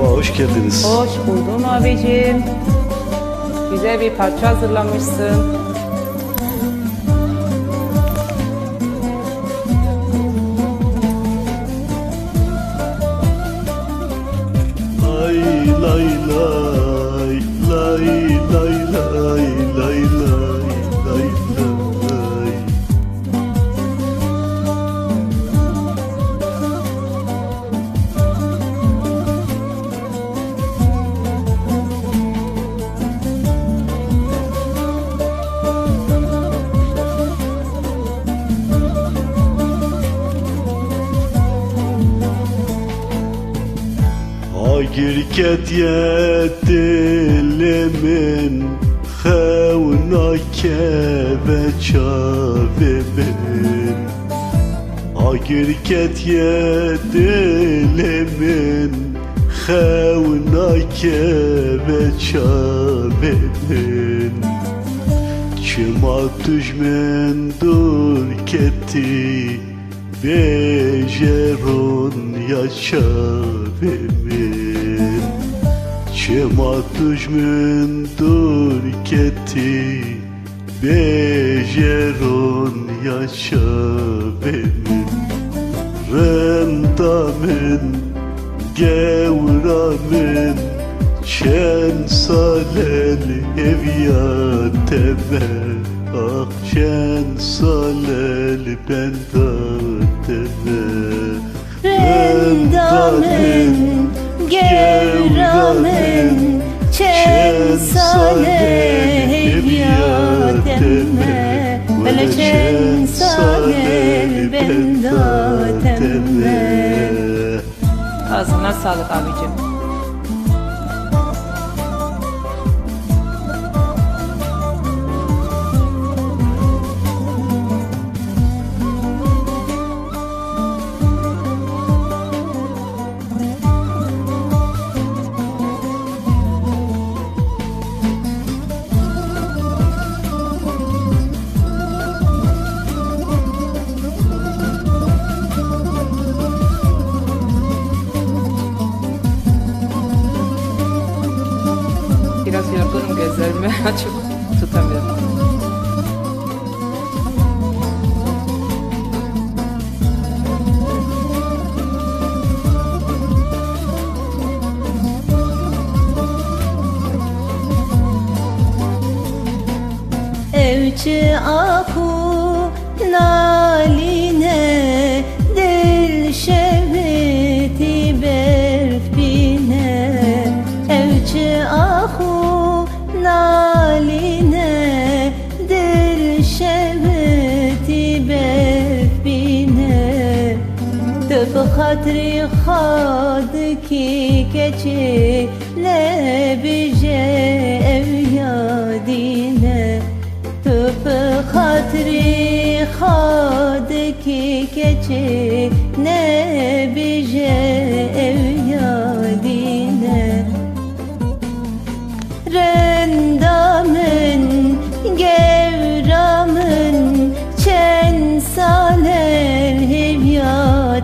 Merhaba, hoş geldiniz. Hoş buldum abicim. Güzel bir parça hazırlamışsın. Lay lay lay, lay lay lay, lay lay lay Agirket yedilimin Xevna keve çavimin Agirket yedilimin Xevna keve çavimin Çıma tujmen dur ketti Bejeron yaşavimin Çıma tujmen dur ketti Bejeron yaşavimin Rendamin Gevramin Şen salel evyateme Ah şen salel bendateme Rendamen, gevramen, çen sale hevyatemme, Vele çen sale bendatemme. Ağzına sağlık abicim. Gözlerimi açıp tutamıyorum. Evci aku naline Töp hatri khad ki keçi lebije ev yadine. Töp hatri khad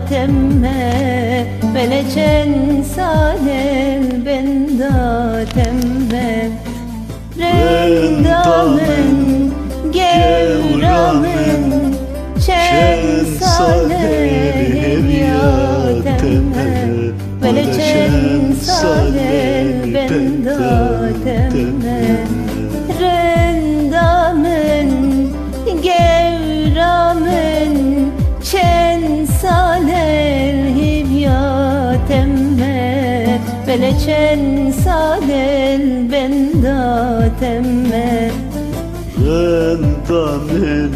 hevyatemme Bele çen salel bendatemme Rendamın, gevramın, çen salel hevyatemme Bele çen bendatemme Rendamin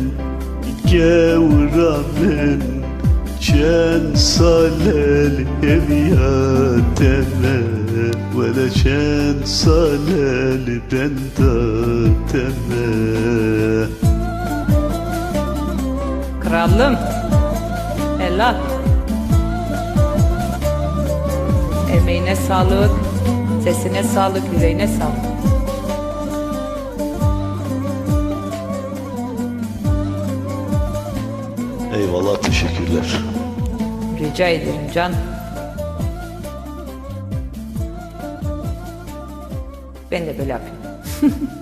Gevramin Çen salel evyateme Vele çen salel bendateme Kralım. Helal. Emeğine sağlık. Sesine sağlık, yüreğine sağlık. Teşekkürler. Rica ederim can. Ben de böyle yapayım.